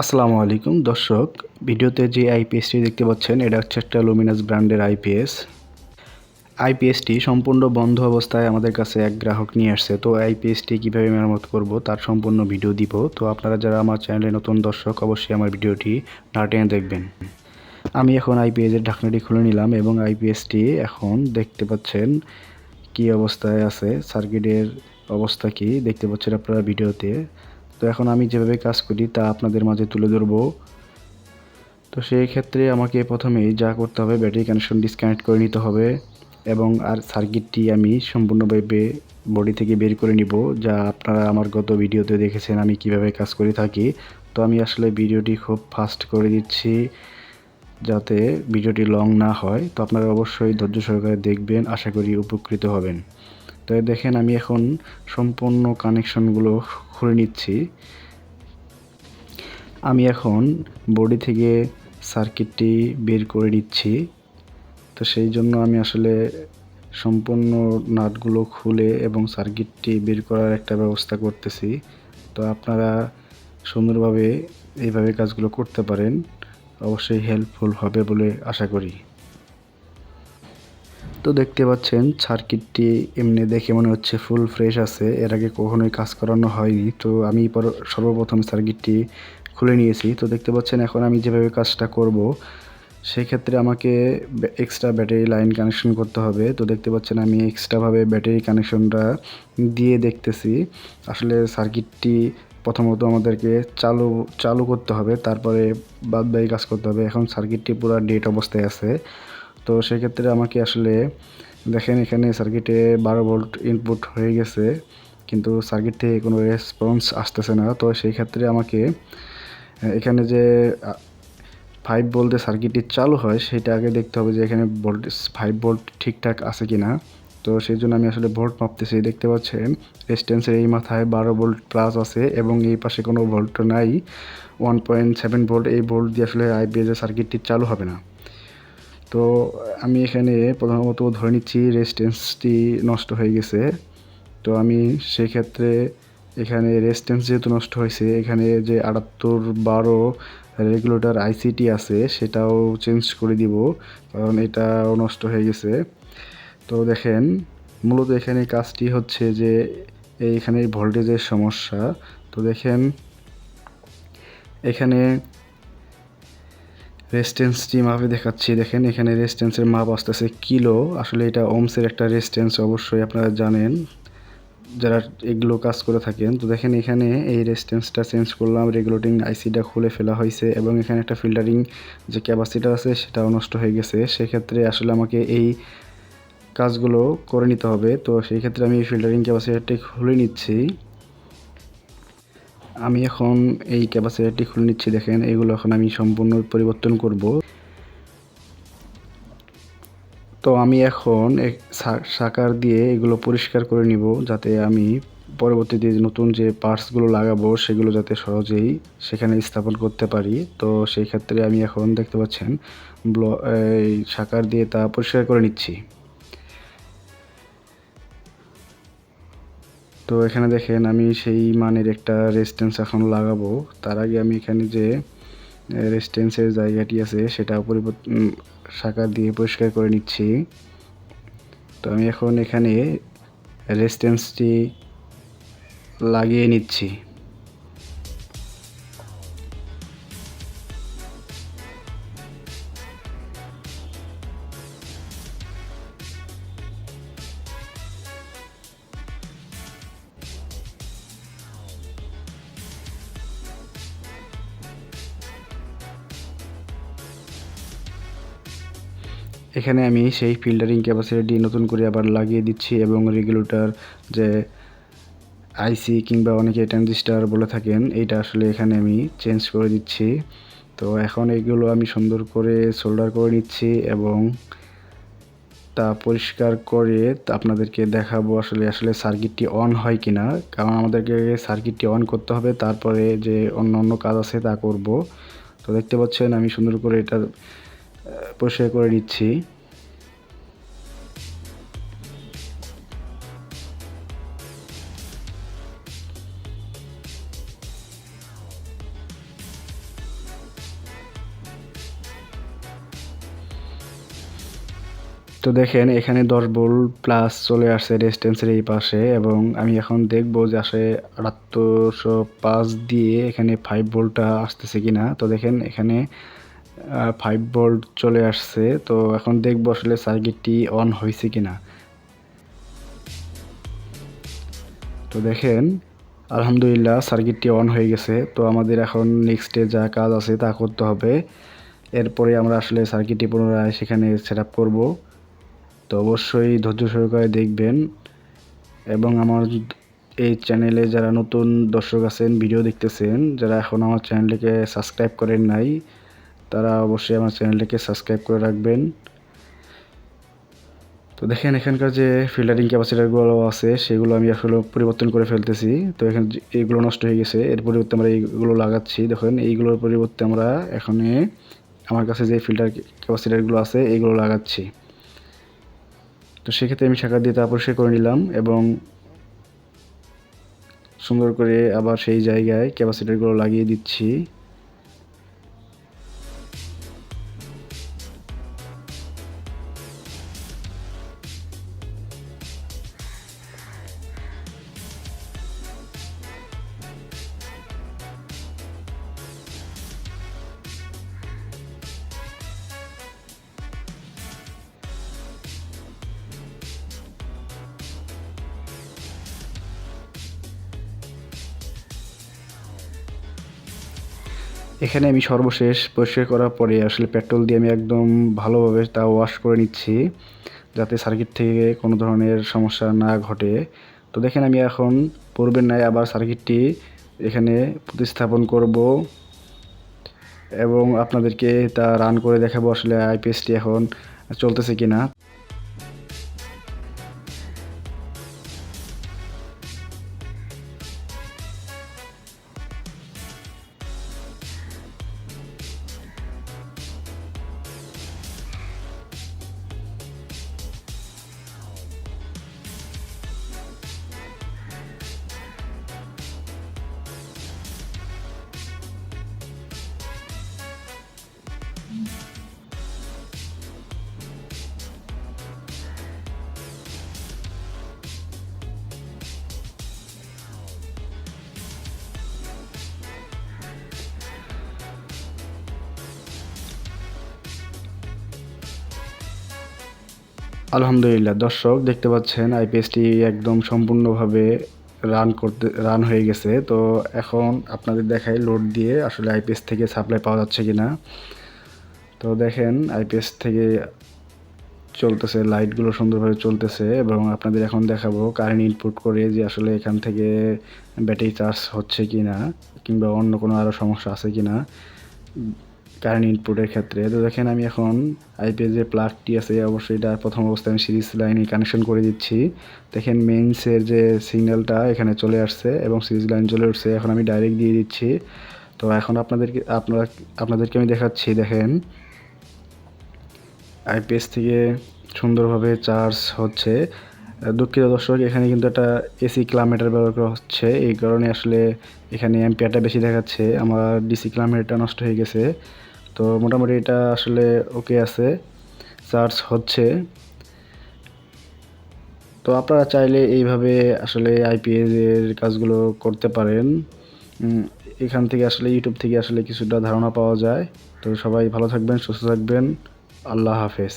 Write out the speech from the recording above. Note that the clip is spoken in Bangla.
আসসালামু আলাইকুম, দর্শক। ভিডিওতে যে আইপিএসটি দেখতে পাচ্ছেন, এটা হচ্ছে একটা লুমিনাস ব্র্যান্ডের আইপিএস আইপিএসটি সম্পূর্ণ বন্ধ অবস্থায় আমাদের কাছে এক গ্রাহক নিয়ে আসছে। তো আইপিএসটি কীভাবে মেরামত করব, তার সম্পূর্ণ ভিডিও দিব। তো আপনারা যারা আমার চ্যানেলে নতুন দর্শক, অবশ্যই আমার ভিডিওটি না টেনে দেখবেন। আমি এখন আইপিএসের ঢাকনাটি খুলে নিলাম এবং আইপিএসটি এখন দেখতে পাচ্ছেন কি অবস্থায় আছে। সার্কিটের অবস্থা কি, দেখতে পাচ্ছেন আপনারা ভিডিওতে। তো এখন আমি যেভাবে কাজ করি তা আপনাদের মাঝে তুলে ধরব। তো সেই ক্ষেত্রে আমাকে প্রথমেই যা করতে হবে, ব্যাটারি কানেকশন ডিসকানেক্ট করে নিতে হবে এবং আর সার্কিটটি আমি সম্পূর্ণভাবে বডি থেকে বের করে নিব, যা আপনারা আমার গত ভিডিওতে দেখেছেন আমি কীভাবে কাজ করে থাকি। তো আমি আসলে ভিডিওটি খুব ফাস্ট করে দিচ্ছি যাতে ভিডিওটি লং না হয়। তো আপনারা অবশ্যই ধৈর্য সহকারে দেখবেন, আশা করি উপকৃত হবেন। তো দেখেন আমি এখন সম্পূর্ণ কানেকশনগুলো খুলে নিচ্ছি। আমি এখন বডি থেকে সার্কিটটি বের করে নিচ্ছি। তো সেই জন্য আমি আসলে সম্পূর্ণ নাটগুলো খুলে এবং সার্কিটটি বের করার একটা ব্যবস্থা করতেছি। তো আপনারা সুন্দরভাবে এইভাবে কাজগুলো করতে পারেন। অবশ্যই হেল্পফুল হবে বলে আশা করি। তো দেখতে পাচ্ছেন, সার্কিটটি এমনি দেখে মনে হচ্ছে ফুল ফ্রেশ আছে। এর আগে কখনোই কাজ করানো হয়নি। তো আমি সর্বপ্রথম সার্কিটটি খুলে নিয়েছি। তো দেখতে পাচ্ছেন, এখন আমি যেভাবে কাজটা করব, সেক্ষেত্রে আমাকে এক্সট্রা ব্যাটারি লাইন কানেকশন করতে হবে। তো দেখতে পাচ্ছেন, আমি এক্সট্রাভাবে ব্যাটারি কানেকশনটা দিয়ে দেখতেছি। আসলে সার্কিটটি প্রথমত আমাদেরকে চালু চালু করতে হবে, তারপরে বাদ বাকি কাজ করতে হবে। এখন সার্কিটটি পুরো ডেট অবস্থায় আছে। তো সেক্ষেত্রে আমাকে আসলে, দেখেন এখানে সার্কিটে বারো ভোল্ট ইনপুট হয়ে গেছে, কিন্তু সার্কিট থেকে কোনো রেসপন্স আসতেছে না। তো সেই ক্ষেত্রে আমাকে, এখানে যে ফাইভ ভোল্টে সার্কিটটি চালু হয়, সেটা আগে দেখতে হবে যে এখানে ভোল্টেজ ফাইভ ভোল্ট ঠিকঠাক আছে কি না তো সেই জন্য আমি আসলে ভোল্ট মাপতেছি। দেখতে পাচ্ছেন রেজিস্ট্যান্সের এই মাথায় বারো ভোল্ট প্লাস আছে এবং এই পাশে কোনো ভোল্ট নাই। ওয়ান পয়েন্ট সেভেন ভোল্ট এই ভোল্ট দিয়ে আসলে আইপিএসের সার্কিটটি চালু হবে না। তো আমি এখানে প্রথমত ধরে নিচ্ছি রেজিস্ট্যান্সটি নষ্ট হয়ে গেছে। তো আমি সেক্ষেত্রে এখানে রেজিস্ট্যান্স যেহেতু নষ্ট হয়েছে, এখানে যে আটাত্তর বারো রেগুলেটর আইসিটি আছে, সেটাও চেঞ্জ করে দিব, কারণ এটাও নষ্ট হয়ে গেছে। তো দেখেন, মূলত এখানে কাজটি হচ্ছে যে এইখানে ভোল্টেজের সমস্যা। তো দেখেন, এখানে রেস্টেন্সটি মাপে দেখাচ্ছি, দেখেন এখানে রেস্টেন্সের মাপ আসতেছে কিলো আসলে এটা ওমসের একটা রেস্টেন্স অবশ্যই আপনারা জানেন, যারা এগুলো কাজ করে থাকেন। তো দেখেন এখানে এই রেস্টেন্সটা চেঞ্জ করলাম রেগুলেটিং আইসিটা খুলে ফেলা হয়েছে এবং এখানে একটা ফিল্টারিং যে ক্যাপাসিটার আছে, সেটাও নষ্ট হয়ে গেছে। সেক্ষেত্রে আসলে আমাকে এই কাজগুলো করে নিতে হবে। তো সেই ক্ষেত্রে আমি ফিল্টারিং ক্যাপাসিটারটি খুলে নিচ্ছি। আমি এখন এই ক্যাপাসিটারটি খুলে নিচ্ছি, দেখেন, এগুলো এখন আমি সম্পূর্ণ পরিবর্তন করব। তো আমি এখন সাকার দিয়ে এগুলো পরিষ্কার করে নিব, যাতে আমি পরবর্তীতে নতুন যে পার্টসগুলো লাগাবো, সেগুলো যাতে সহজেই সেখানে স্থাপন করতে পারি। তো সেই ক্ষেত্রে আমি এখন দেখতে পাচ্ছেন, ব্ল এই সাকার দিয়ে তা পরিষ্কার করে নিচ্ছি। তো এখানে দেখেন আমি সেই মানের একটা রেস্টেন্স এখন লাগাবো। তার আগে আমি এখানে যে রেস্টেন্সের জায়গাটি আছে, সেটা পরিবর্তন শাখা দিয়ে পরিষ্কার করে নিচ্ছি। তো আমি এখন এখানে রেস্টেন্সটি লাগিয়ে নিচ্ছি। এখানে আমি সেই ফিল্টারিং ক্যাপাসিটি নতুন করে আবার লাগিয়ে দিচ্ছি এবং রেগুলেটর যে আইসি কিংবা অনেকে ট্রানজিস্টার বলে থাকেন, এইটা আসলে এখানে আমি চেঞ্জ করে দিচ্ছি। তো এখন এগুলো আমি সুন্দর করে সোল্ডার করে নিচ্ছি এবং তা পরিষ্কার করে আপনাদেরকে দেখাবো আসলে আসলে সার্কিটটি অন হয় কি না কারণ আমাদেরকে সার্কিটটি অন করতে হবে, তারপরে যে অন্য অন্য কাজ আছে তা করব। তো দেখতে পাচ্ছেন আমি সুন্দর করে এটা পরিষ্কার করে নিচ্ছি। তো দেখেন, এখানে দশ বোল্ট প্লাস চলে আসছে রেজিস্ট্যান্সের এই পাশে এবং আমি এখন দেখব যে আসে আটাত্তরশো পাঁচ দিয়ে এখানে ফাইভ বোল্টটা আসতেছে কিনা। তো দেখেন, এখানে ফাইভ ভোল্ট চলে আসছে, তো এখন দেখব আসলে সার্কিটটি অন হয়েছে কিনা। তো দেখেন, আলহামদুলিল্লাহ সার্কিটটি অন হয়ে গেছে, তো আমাদের এখন নেক্সটে যা কাজ আছে তা করতে হবে। এরপরে আমরা আসলে সার্কিটটি পুনরায় সেখানে সেট আপ করব। তো অবশ্যই ধৈর্য সহকারে দেখবেন, এবং আমার এই চ্যানেলে যারা নতুন দর্শক আছেন ভিডিও দেখতেছেন, যারা এখন আমার চ্যানেলটিকে সাবস্ক্রাইব করেন নাই তারা অবশ্যই আমার চ্যানেলটিকে সাবস্ক্রাইব করে রাখবেন। তো দেখেন, এখানকার যে ফিল্টারিং ক্যাপাসিটারগুলো আছে, সেগুলো আমি আসলে পরিবর্তন করে ফেলতেছি। তো এখন এইগুলো নষ্ট হয়ে গেছে, এর পরিবর্তে আমরা এইগুলো লাগাচ্ছি। দেখেন, এইগুলোর পরিবর্তে আমরা এখানে আমার কাছে যে ফিল্টার ক্যাপাসিটারগুলো আছে, এইগুলো লাগাচ্ছি। তো সেক্ষেত্রে আমি শাখা দিয়ে তা পরিষ্কার করে নিলাম এবং সুন্দর করে আবার সেই জায়গায় ক্যাপাসিটারগুলো লাগিয়ে দিচ্ছি। এখানে আমি সর্বশেষ পরিষ্কার করার পরে আসলে পেট্রোল দিয়ে আমি একদম ভালোভাবে তা ওয়াশ করে নিচ্ছি, যাতে সার্কিট থেকে কোনো ধরনের সমস্যা না ঘটে। তো দেখেন আমি এখন পূর্বের ন্যায় আবার সার্কিটটি এখানে প্রতিস্থাপন করব এবং আপনাদেরকে তা রান করে দেখাবো আসলে আইপিএসটি এখন চলতেছে কিনা। আলহামদুলিল্লাহ, দর্শক দেখতে পাচ্ছেন আইপিএসটি একদম সম্পূর্ণভাবে রান করতে রান হয়ে গেছে। তো এখন আপনাদের দেখাই লোড দিয়ে আসলে আইপিএস থেকে সাপ্লাই পাওয়া যাচ্ছে কি না তো দেখেন আইপিএস থেকে চলতেছে লাইটগুলো সুন্দরভাবে চলতেছে এবং আপনাদের এখন দেখাবো কারেন্ট ইনপুট করে যে আসলে এখান থেকে ব্যাটারি চার্জ হচ্ছে কি না কিংবা অন্য কোনো আরও সমস্যা আছে কি না কারেন্ট ইনপুটের ক্ষেত্রে। তো দেখেন আমি এখন আইপিএস যে প্লাগটি আছে, অবশ্যই এটা প্রথম অবস্থায় আমি সিরিজ লাইনে কানেকশন করে দিচ্ছি। দেখেন মেইনসের যে সিগন্যালটা এখানে চলে আসছে এবং সিরিজ লাইন চলে উঠছে, এখন আমি ডাইরেক্ট দিয়ে দিচ্ছি। তো এখন আপনাদেরকে, আপনারা, আপনাদেরকে আমি দেখাচ্ছি, দেখেন। আইপিএস থেকে সুন্দরভাবে চার্জ হচ্ছে। দুঃখিত দর্শক, এখানে কিন্তু একটা এসি কিলোমিটার ব্যবহার করা হচ্ছে। এই কারণে আসলে এখানে অ্যাম্পিয়ারটা বেশি দেখাচ্ছে। আমার ডিসি কিলোমিটারটা নষ্ট হয়ে গেছে। তো মোটামুটি এটা আসলে ওকে আছে, চার্জ হচ্ছে। তো আপনারা চাইলে এইভাবে আসলে আইপিএস এর কাজগুলো করতে পারেন। এখান থেকে আসলে ইউটিউব থেকে আসলে কিছুটা ধারণা পাওয়া যায়। তো সবাই ভালো থাকবেন, সুস্থ থাকবেন। আল্লাহ হাফেজ।